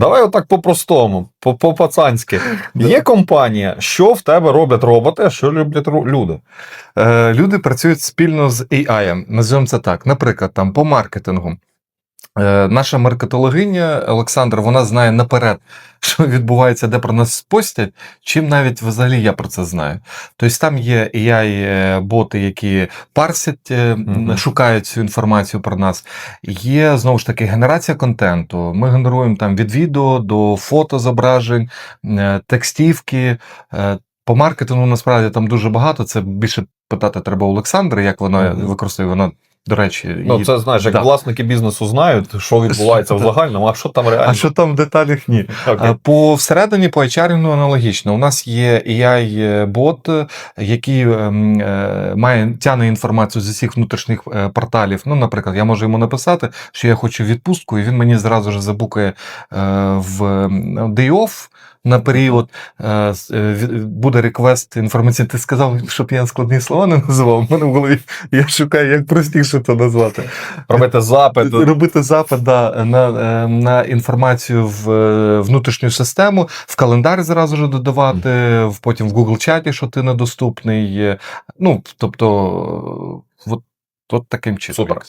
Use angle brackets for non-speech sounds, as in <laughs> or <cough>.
Давай отак по-простому, по- по-пацанськи. <laughs> Є компанія, що в тебе роблять роботи, а що люблять люди. Е, люди працюють спільно з AI, називаємо це так. Наприклад, там по маркетингу. Е, Наша маркетологиня Олександр, вона знає наперед, <laughs> що відбувається, де про нас постять, чим навіть взагалі я про це знаю. Тобто там є AI-боти, які парсять, е, Мгм. шукають цю інформацію про нас. Є знову ж таки генерація контенту. Ми генеруємо там від відео до фото зображень, е, текстівки. Е, По маркетингу насправді там дуже багато. Це більше питати треба Олександра, як вона використовує. Вона, до речі, Ну, це знаєш, як Да. власники бізнесу знають, що відбувається в загальному, а що там реально. а що там в деталях ні. Окей. Е, По всередині, по HR аналогічно. У нас є AI-бот, який ем, е, має тяне інформацію з усіх внутрішніх е, порталів. Ну, наприклад, я можу йому написати, що я хочу відпустку, і він мені зразу ж забукає е, в ем, day off на період. Е, е, Буде реквест інформаційний. Ти сказав, щоб я складні слова не називав. У мене в голові я шукаю, як простіше це назвати. Робити запит. Робити запит да, на, е, на інформацію в внутрішню систему, в календар зразу ж додавати, потім в Google чаті, що ти недоступний. Ну, тобто, от, от таким чином. Супер.